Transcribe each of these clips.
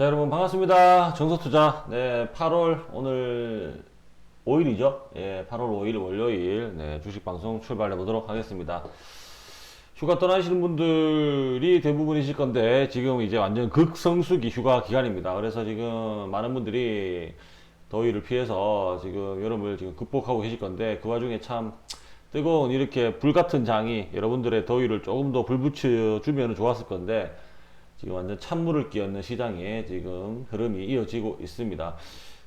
자 여러분 반갑습니다. 정석투자. 네 8월 오늘 5일이죠? 예 8월 5일 월요일. 네 주식방송 출발해 보도록 하겠습니다. 휴가 떠나시는 분들이 대부분이실 건데 지금 이제 완전 극성수기 휴가 기간입니다. 그래서 지금 많은 분들이 더위를 피해서 지금 여름을 지금 극복하고 계실 건데 그 와중에 참 뜨거운 이렇게 불같은 장이 여러분들의 더위를 조금 더 불붙여 주면 좋았을 건데 지금 완전 찬물을 끼얹는 시장에 지금 흐름이 이어지고 있습니다.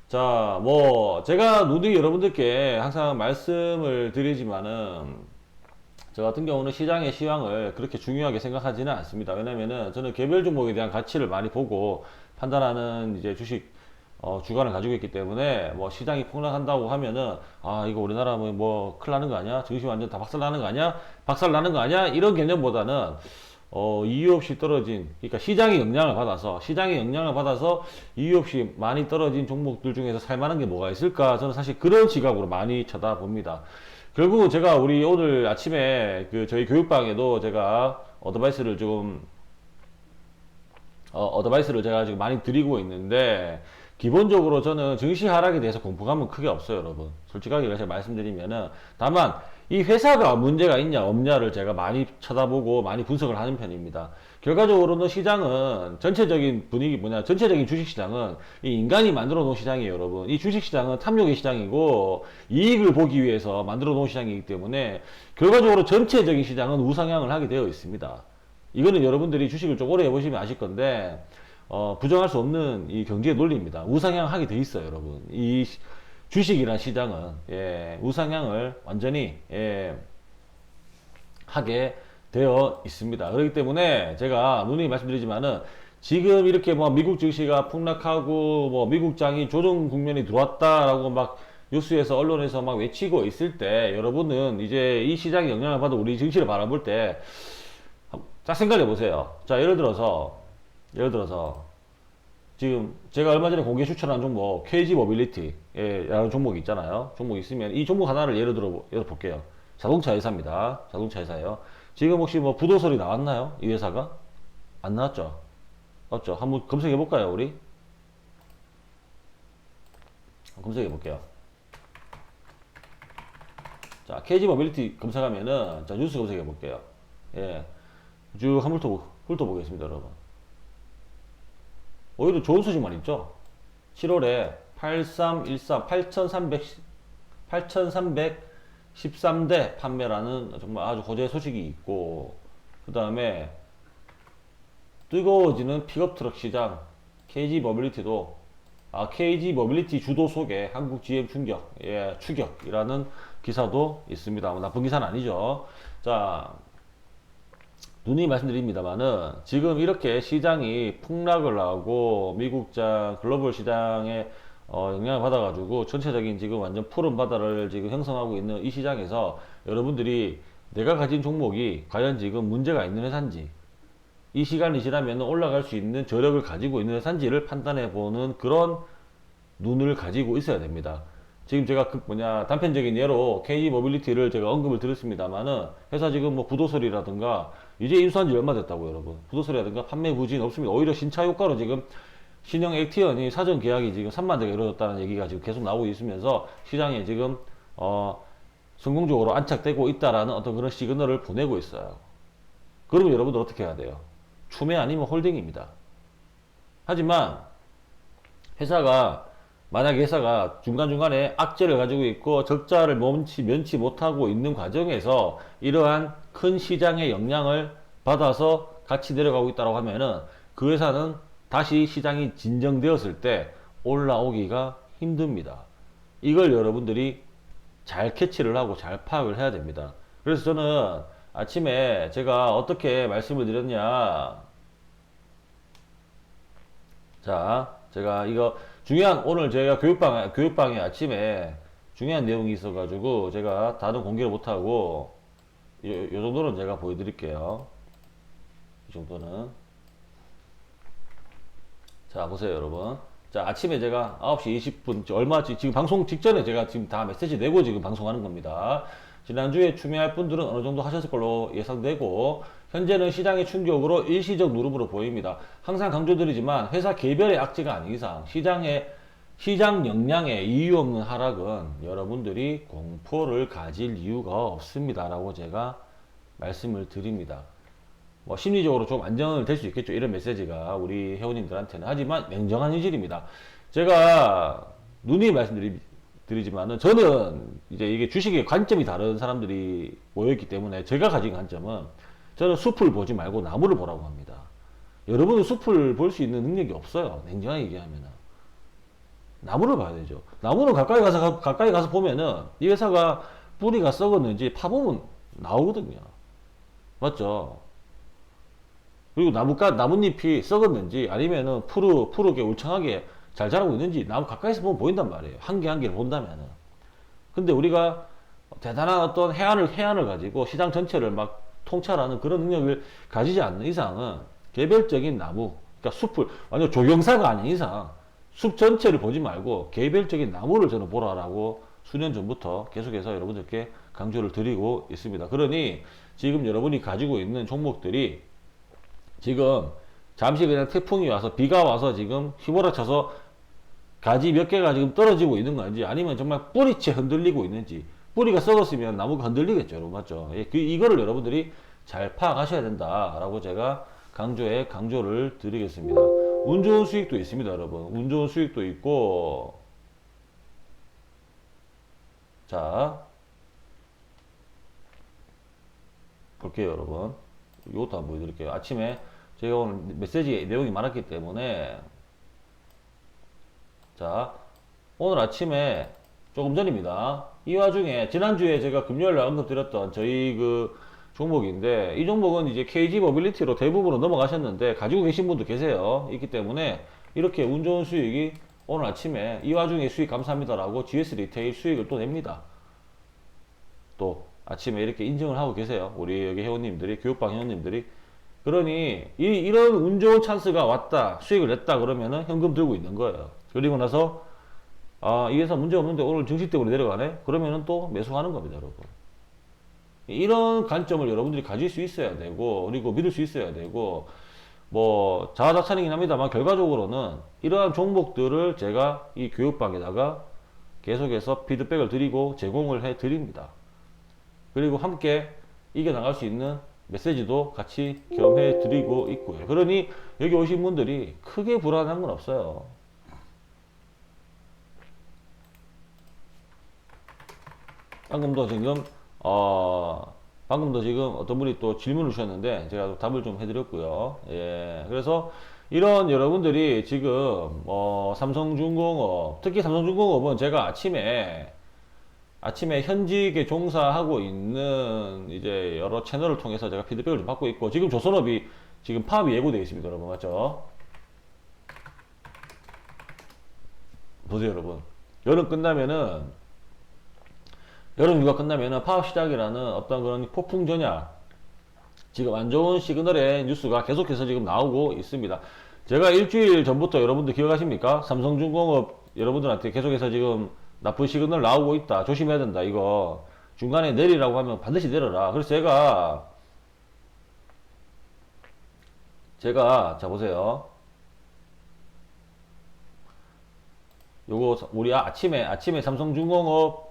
자, 뭐 제가 누누이 여러분들께 항상 말씀을 드리지만은 저 같은 경우는 시장의 시황을 그렇게 중요하게 생각하지는 않습니다. 왜냐면은 저는 개별 종목에 대한 가치를 많이 보고 판단하는 이제 주식 어, 주관을 가지고 있기 때문에 뭐 시장이 폭락한다고 하면은 아 이거 우리나라 뭐, 뭐 큰일 나는 거 아니야? 증시 완전 다 박살 나는 거 아니야? 박살 나는 거 아니야? 이런 개념보다는 어, 이유 없이 떨어진, 그러니까 시장의 영향을 받아서, 시장의 영향을 받아서 이유 없이 많이 떨어진 종목들 중에서 살만한 게 뭐가 있을까? 저는 사실 그런 시각으로 많이 쳐다봅니다. 결국은 제가 우리 오늘 아침에 그 저희 교육방에도 제가 어드바이스를 조금 어, 어드바이스를 제가 지금 많이 드리고 있는데 기본적으로 저는 증시 하락에 대해서 공포감은 크게 없어요, 여러분. 솔직하게 제가 말씀드리면은 다만 이 회사가 문제가 있냐 없냐를 제가 많이 쳐다보고 많이 분석을 하는 편입니다. 결과적으로는 시장은 전체적인 분위기 뭐냐 전체적인 주식시장은 이 인간이 만들어 놓은 시장이에요 여러분. 이 주식시장은 탐욕의 시장이고 이익을 보기 위해서 만들어 놓은 시장이기 때문에 결과적으로 전체적인 시장은 우상향을 하게 되어 있습니다. 이거는 여러분들이 주식을 좀 오래 해보시면 아실 건데 어, 부정할 수 없는 이 경제의 논리입니다. 우상향 하게 돼 있어요 여러분. 이 시- 주식이란 시장은 예, 우상향을 완전히 예, 하게 되어 있습니다. 그렇기 때문에 제가 누누이 말씀드리지만은 지금 이렇게 뭐 미국 증시가 폭락하고 뭐 미국 장이 조정 국면이 들어왔다라고 막 뉴스에서 언론에서 막 외치고 있을 때 여러분은 이제 이 시장의 영향을 받아 우리 증시를 바라볼 때 자 생각해 보세요. 자 예를 들어서 예를 들어서 지금 제가 얼마 전에 공개 추천한 종목 KG 모빌리티라는 종목이 있잖아요. 종목 있으면 이 종목 하나를 예를 들어 볼게요. 자동차 회사입니다. 자동차 회사예요. 지금 혹시 뭐 부도설이 나왔나요? 이 회사가 안 나왔죠? 맞죠? 한번 검색해 볼까요, 우리? 검색해 볼게요. 자, KG 모빌리티 검색하면은 자 뉴스 검색해 볼게요. 예, 쭉 한번 훑어 훑어보겠습니다, 여러분. 오히려 좋은 소식만 있죠. 7월에 8313 8300 8313대 판매라는 정말 아주 고조의 소식이 있고 그 다음에 뜨거워지는 픽업 트럭 시장 KG 모빌리티도 아, KG 모빌리티 주도 속에 한국 GM 충격, 예, 추격이라는 기사도 있습니다. 뭐 나쁜 기사는 아니죠. 자, 누누이 말씀드립니다만은 지금 이렇게 시장이 폭락을 하고 미국장 글로벌 시장에 어, 영향을 받아가지고 전체적인 지금 완전 푸른 바다를 지금 형성하고 있는 이 시장에서 여러분들이 내가 가진 종목이 과연 지금 문제가 있는 회사인지 이 시간이 지나면 올라갈 수 있는 저력을 가지고 있는 회사인지를 판단해 보는 그런 눈을 가지고 있어야 됩니다. 지금 제가 그 뭐냐 단편적인 예로 KG 모빌리티를 제가 언급을 드렸습니다만은 회사 지금 뭐 부도설이라든가 이제 인수한 지 얼마 됐다고 여러분 부도설이라든가 판매 부진 없습니다. 오히려 신차 효과로 지금 신형 액티언이 사전 계약이 지금 3만 대가 이루어졌다는 얘기가 지금 계속 나오고 있으면서 시장에 지금 어 성공적으로 안착되고 있다라는 어떤 그런 시그널을 보내고 있어요. 그러면 여러분들 어떻게 해야 돼요? 추매 아니면 홀딩입니다. 하지만 회사가 만약에 회사가 중간중간에 악재를 가지고 있고 적자를 면치, 면치 못하고 있는 과정에서 이러한 큰 시장의 영향을 받아서 같이 내려가고 있다고 하면은 그 회사는 다시 시장이 진정되었을 때 올라오기가 힘듭니다. 이걸 여러분들이 잘 캐치를 하고 잘 파악을 해야 됩니다. 그래서 저는 아침에 제가 어떻게 말씀을 드렸냐. 자, 제가 이거 중요한 오늘 제가 교육방 교육방에 아침에 중요한 내용이 있어가지고 제가 다른 공개를 못하고 요, 요 정도는 제가 보여드릴게요. 이 정도는 자 보세요 여러분. 자 아침에 제가 9시 20분 얼마 지- 지금 방송 직전에 제가 지금 다 메시지 내고 지금 방송하는 겁니다. 지난주에 추매할 분들은 어느 정도 하셨을 걸로 예상되고 현재는 시장의 충격으로 일시적 누름으로 보입니다. 항상 강조드리지만 회사 개별의 악재가 아닌 이상 시장의 시장 역량의 이유 없는 하락은 여러분들이 공포를 가질 이유가 없습니다라고 제가 말씀을 드립니다. 뭐 심리적으로 좀 안정을 될 수 있겠죠. 이런 메시지가 우리 회원님들한테는 하지만 냉정한 현실입니다. 제가 눈이 말씀드리지만은 저는 이제 이게 주식의 관점이 다른 사람들이 모여있기 때문에 제가 가진 관점은 저는 숲을 보지 말고 나무를 보라고 합니다. 여러분은 숲을 볼 수 있는 능력이 없어요. 냉정하게 얘기하면은. 나무를 봐야 되죠. 나무는 가까이 가서 가- 가까이 가서 보면은 이 회사가 뿌리가 썩었는지 파보면 나오거든요. 맞죠? 그리고 나무가 나뭇잎이 썩었는지 아니면은 푸르 푸르게 울창하게 잘 자라고 있는지 나무 가까이서 보면 보인단 말이에요. 한 개 한 개를 본다면은. 근데 우리가 대단한 어떤 해안을 해안을 가지고 시장 전체를 막 통찰하는 그런 능력을 가지지 않는 이상은 개별적인 나무, 그러니까 숲을 완전 조경사가 아닌 이상 숲 전체를 보지 말고 개별적인 나무를 저는 보라라고 수년 전부터 계속해서 여러분들께 강조를 드리고 있습니다. 그러니 지금 여러분이 가지고 있는 종목들이 지금 잠시 그냥 태풍이 와서 비가 와서 지금 휘몰아쳐서 가지 몇 개가 지금 떨어지고 있는 건지 아니면 정말 뿌리채 흔들리고 있는지 뿌리가 썩었으면 나무가 흔들리겠죠 여러분. 맞죠? 예, 그 이거를 여러분들이 잘 파악하셔야 된다라고 제가 강조에 강조를 드리겠습니다. 운 좋은 수익도 있습니다 여러분. 운 좋은 수익도 있고. 자. 볼게요 여러분. 이것도 한번 보여드릴게요. 아침에 제가 오늘 메시지 내용이 많았기 때문에. 자 오늘 아침에 조금 전입니다 이 와중에 지난주에 제가 금요일에 언급드렸던 저희 그 종목인데 이 종목은 이제 KG 모빌리티로 대부분은 넘어가셨는데 가지고 계신 분도 계세요 있기 때문에 이렇게 운 좋은 수익이 오늘 아침에 이 와중에 수익 감사합니다라고 GS 리테일 수익을 또 냅니다 또 아침에 이렇게 인증을 하고 계세요. 우리 여기 회원님들이, 교육방 회원님들이. 그러니, 이, 이런 운 좋은 찬스가 왔다, 수익을 냈다 그러면은 현금 들고 있는 거예요. 그리고 나서, 아, 이 회사 문제 없는데 오늘 증시 때문에 내려가네? 그러면은 또 매수하는 겁니다, 여러분. 이런 관점을 여러분들이 가질 수 있어야 되고, 그리고 믿을 수 있어야 되고, 뭐, 자화자찬이긴 합니다만, 결과적으로는 이러한 종목들을 제가 이 교육방에다가 계속해서 피드백을 드리고 제공을 해 드립니다. 그리고 함께 이겨나갈 수 있는 메시지도 같이 겸해 드리고 있고요. 그러니 여기 오신 분들이 크게 불안한 건 없어요. 방금도 지금 어 방금도 지금 어떤 분이 또 질문을 주셨는데 제가 또 답을 좀 해드렸고요. 예, 그래서 이런 여러분들이 지금 어 삼성중공업 특히 삼성중공업은 제가 아침에 아침에 현직에 종사하고 있는 이제 여러 채널을 통해서 제가 피드백을 좀 받고 있고 지금 조선업이 지금 파업이 예고되어 있습니다 여러분 맞죠? 보세요 여러분 여름 끝나면은 여름 휴가 끝나면은 파업 시작이라는 어떤 그런 폭풍 전야 지금 안 좋은 시그널의 뉴스가 계속해서 지금 나오고 있습니다 제가 일주일 전부터 여러분들 기억하십니까? 삼성중공업 여러분들한테 계속해서 지금 나쁜 시그널 나오고 있다. 조심해야 된다. 이거 중간에 내리라고 하면 반드시 내려라. 그래서 제가 제가 자 보세요. 요거 우리 아침에 아침에 삼성중공업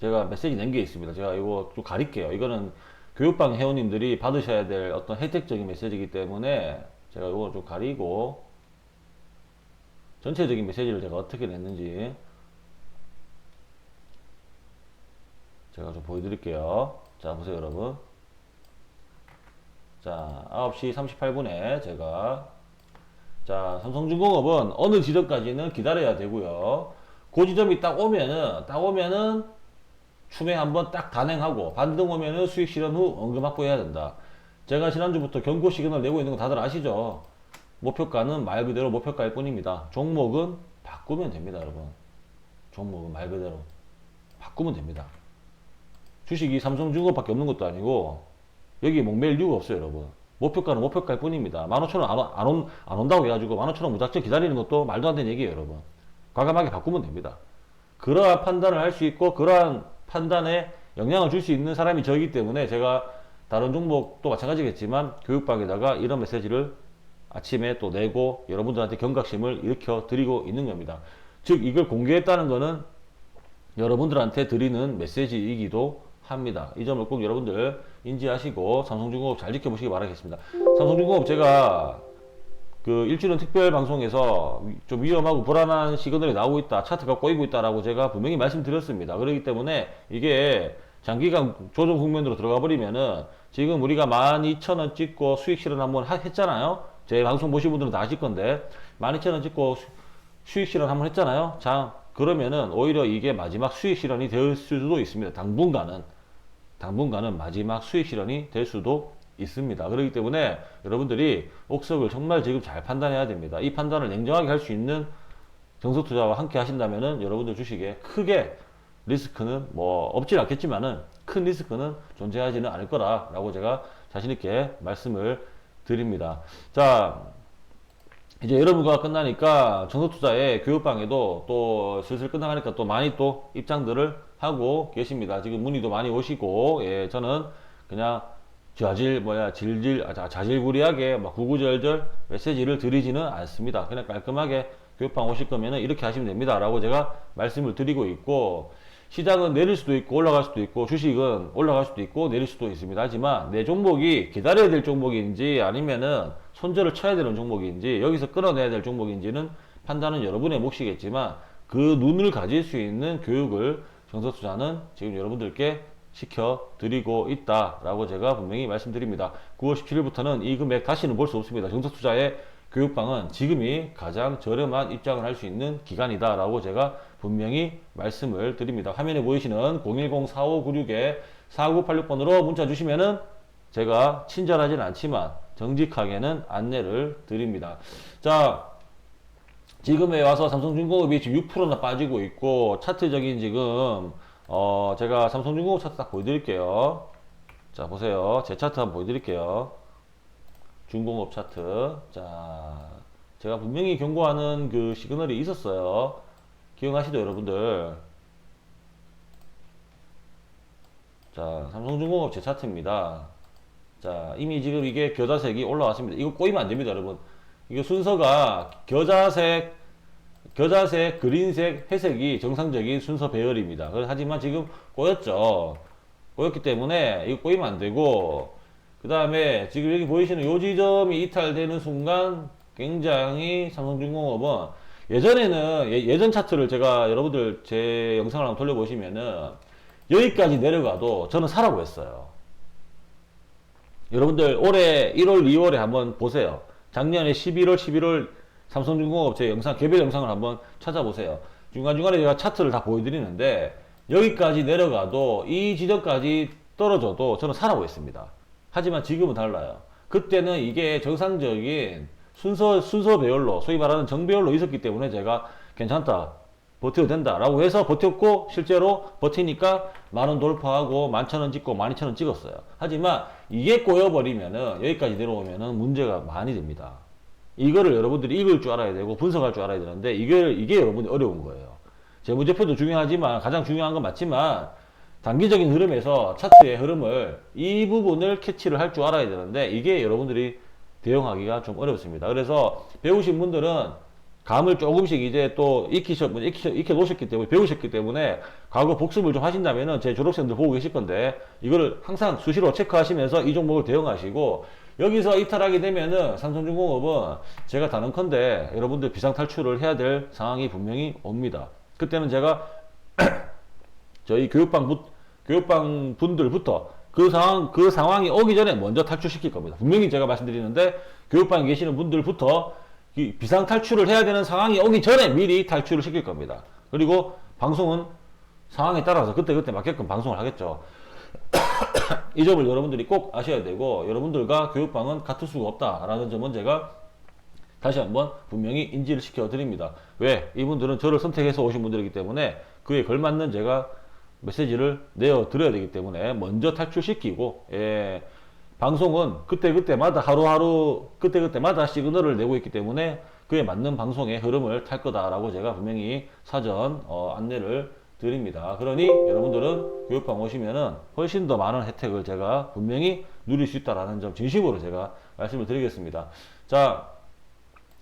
제가 메시지 낸 게 있습니다. 제가 이거 좀 가릴게요. 이거는 교육방 회원님들이 받으셔야 될 어떤 혜택적인 메시지이기 때문에 제가 이거 좀 가리고 전체적인 메시지를 제가 어떻게 냈는지 제가 좀 보여드릴게요. 자, 보세요, 여러분. 자, 9시 38분에 제가 자, 삼성중공업은 어느 지점까지는 기다려야 되고요. 그 지점이 딱 오면은 딱 오면은 추매 한번 딱 단행하고 반등 오면은 수익 실현 후 원금 확보해야 된다. 제가 지난주부터 경고 시그널 내고 있는 거 다들 아시죠? 목표가는 말 그대로 목표가일 뿐입니다. 종목은 바꾸면 됩니다, 여러분. 종목은 말 그대로 바꾸면 됩니다. 주식이 삼성중공업밖에 없는 것도 아니고 여기 목매일 이유가 없어요, 여러분. 목표가는 목표가일 뿐입니다. 15,000원 안, 온- 안, 온, 안 온다고 해가지고 15,000원 무작정 기다리는 것도 말도 안 되는 얘기예요, 여러분. 과감하게 바꾸면 됩니다. 그러한 판단을 할 수 있고 그러한 판단에 영향을 줄 수 있는 사람이 저이기 때문에 제가 다른 종목도 마찬가지겠지만 교육방에다가 이런 메시지를 아침에 또 내고 여러분들한테 경각심을 일으켜 드리고 있는 겁니다. 즉 이걸 공개했다는 것은 여러분들한테 드리는 메시지이기도 합니다. 이 점을 꼭 여러분들 인지하시고 삼성중공업 잘 지켜보시기 바라겠습니다. 삼성중공업 제가 그 일주일은 특별 방송에서 위- 좀 위험하고 불안한 시그널이 나오고 있다, 차트가 꼬이고 있다라고 제가 분명히 말씀드렸습니다. 그렇기 때문에 이게 장기간 조정 국면으로 들어가 버리면은 지금 우리가 12,000원 찍고 수익 실현 한번 하- 했잖아요. 제 방송 보신 분들은 다 아실 건데 12,000원 찍고 수- 수익 실현 한번 했잖아요. 자, 그러면은 오히려 이게 마지막 수익 실현이 될 수도 있습니다. 당분간은 당분간은 마지막 수익 실현이 될 수도 있습니다. 그렇기 때문에 여러분들이 옥석을 정말 지금 잘 판단해야 됩니다. 이 판단을 냉정하게 할 수 있는 정석 투자와 함께 하신다면은 여러분들 주식에 크게 리스크는 뭐 없진 않겠지만은 큰 리스크는 존재하지는 않을 거라라고 제가 자신 있게 말씀을 드립니다. 자, 이제 여러분과 끝나니까 정석 투자의 교육방에도 또 슬슬 끝나가니까 또 많이 또 입장들을 하고 계십니다. 지금 문의도 많이 오시고, 예, 저는 그냥 자질, 뭐야, 질질, 아, 자- 자질구리하게 막 구구절절 메시지를 드리지는 않습니다. 그냥 깔끔하게 교육방 오실 거면은 이렇게 하시면 됩니다. 라고 제가 말씀을 드리고 있고, 시장은 내릴 수도 있고 올라갈 수도 있고 주식은 올라갈 수도 있고 내릴 수도 있습니다. 하지만 내 종목이 기다려야 될 종목인지 아니면은 손절을 쳐야 되는 종목인지 여기서 끌어내야 될 종목인지는 판단은 여러분의 몫이겠지만 그 눈을 가질 수 있는 교육을 정석 투자는 지금 여러분들께 시켜 드리고 있다라고 제가 분명히 말씀드립니다. 9월 17일부터는 이 금액 다시는 볼 수 없습니다. 정석 투자의 교육방은 지금이 가장 저렴한 입장을 할 수 있는 기간이다라고 제가 분명히 말씀을 드립니다. 화면에 보이시는 010-4596-4986번으로 문자 주시면은 제가 친절하진 않지만 정직하게는 안내를 드립니다. 자, 지금에 와서 삼성중공업이 지금 6%나 빠지고 있고 차트적인 지금 어 제가 삼성중공업 차트 딱 보여드릴게요. 자 보세요. 제 차트 한번 보여드릴게요. 중공업 차트. 자 제가 분명히 경고하는 그 시그널이 있었어요. 기억하시죠 여러분들? 자 삼성중공업 제 차트입니다. 자, 이미 지금 이게 겨자색이 올라왔습니다. 이거 꼬이면 안 됩니다, 여러분. 이거 순서가 겨자색, 겨자색, 그린색, 회색이 정상적인 순서 배열입니다. 하지만 지금 꼬였죠. 꼬였기 때문에 이거 꼬이면 안 되고, 그 다음에 지금 여기 보이시는 요 지점이 이탈되는 순간 굉장히 삼성중공업은 예전에는 예, 예전 차트를 제가 여러분들 제 영상을 한번 돌려보시면은 여기까지 내려가도 저는 사라고 했어요. 여러분들 올해 1월, 2월에 한번 보세요. 작년에 11월, 11월 삼성중공업 제 영상, 개별 영상을 한번 찾아보세요. 중간중간에 제가 차트를 다 보여드리는데 여기까지 내려가도 이 지점까지 떨어져도 저는 했습니다. 하지만 지금은 달라요. 그때는 이게 정상적인 순서, 순서 배열로, 소위 말하는 정배열로 있었기 때문에 제가 괜찮다. 버텨도 된다라고 해서 버텼고 실제로 버티니까 만 원 돌파하고 만천 원 찍고 만 이천 원 찍었어요. 하지만 이게 꼬여버리면은 여기까지 내려오면은 문제가 많이 됩니다. 이거를 여러분들이 읽을 줄 알아야 되고 분석할 줄 알아야 되는데 이걸 이게 여러분이 어려운 거예요. 재무제표도 중요하지만 가장 중요한 건 맞지만 단기적인 흐름에서 차트의 흐름을 이 부분을 캐치를 할 줄 알아야 되는데 이게 여러분들이 대응하기가 좀 어렵습니다. 그래서 배우신 분들은 감을 조금씩 이제 또 익히셔, 익혀, 익혀 놓으셨기 때문에, 배우셨기 때문에, 과거 복습을 좀 하신다면은 제 졸업생들 보고 계실 건데, 이거를 항상 수시로 체크하시면서 이 종목을 대응하시고, 여기서 이탈하게 되면은 삼성중공업은 제가 다른컨대 여러분들 비상탈출을 해야 될 상황이 분명히 옵니다. 그때는 제가 저희 교육방 부, 교육방 분들부터 그 상황, 그 상황이 오기 전에 먼저 탈출시킬 겁니다. 분명히 제가 말씀드리는데, 교육방에 계시는 분들부터 이 비상 탈출을 해야 되는 상황이 오기 전에 미리 탈출을 시킬 겁니다. 그리고 방송은 상황에 따라서 그때그때 맞게끔 방송을 하겠죠. 이 점을 여러분들이 꼭 아셔야 되고, 여러분들과 교육방은 같을 수가 없다라는 점은 제가 다시 한번 분명히 인지를 시켜 드립니다. 왜? 이분들은 저를 선택해서 오신 분들이기 때문에 그에 걸맞는 제가 메시지를 내어 드려야 되기 때문에 먼저 탈출시키고, 예, 방송은 그때그때마다 하루하루 그때그때마다 시그널을 내고 있기 때문에 그에 맞는 방송의 흐름을 탈 거다라고 제가 분명히 사전 어, 안내를 드립니다. 그러니 여러분들은 교육방 오시면은 훨씬 더 많은 혜택을 제가 분명히 누릴 수 있다라는 점 진심으로 제가 말씀을 드리겠습니다. 자,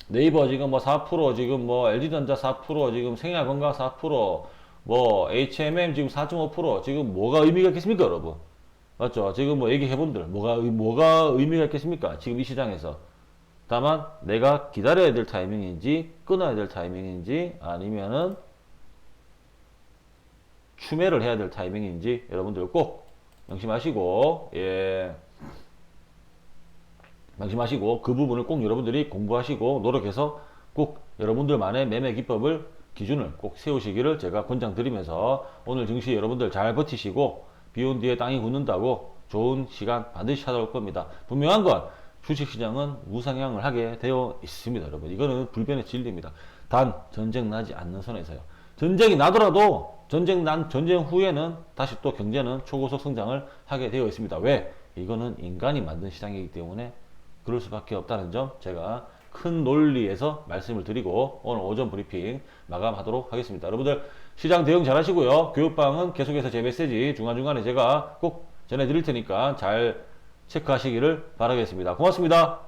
네이버 지금 뭐 4% 지금 뭐 LG전자 4% 지금 생활건강 4%뭐 HMM 지금 4.5% 지금 뭐가 의미가 있겠습니까, 여러분? 맞죠? 지금 뭐 얘기해본들 뭐가 의- 뭐가 의미가 있겠습니까? 지금 이 시장에서 다만 내가 기다려야 될 타이밍인지 끊어야 될 타이밍인지 아니면은 추매를 해야 될 타이밍인지 여러분들 꼭 명심하시고 예 명심하시고 그 부분을 꼭 여러분들이 공부하시고 노력해서 꼭 여러분들만의 매매 기법을 기준을 꼭 세우시기를 제가 권장드리면서 오늘 증시 여러분들 잘 버티시고 비온 뒤에 땅이 굳는다고 좋은 시간 반드시 찾아올 겁니다. 분명한 건 주식시장은 우상향을 하게 되어 있습니다, 여러분. 이거는 불변의 진리입니다. 단 전쟁 나지 않는 선에서요. 전쟁이 나더라도 전쟁 난 전쟁 후에는 다시 또 경제는 초고속 성장을 하게 되어 있습니다. 왜? 이거는 인간이 만든 시장이기 때문에 그럴 수밖에 없다는 점 제가 큰 논리에서 말씀을 드리고 오늘 오전 브리핑 마감하도록 하겠습니다. 여러분들 시장 대응 잘 하시고요. 교육방은 계속해서 제 메시지 중간중간에 제가 꼭 전해드릴 테니까 잘 체크하시기를 바라겠습니다. 고맙습니다.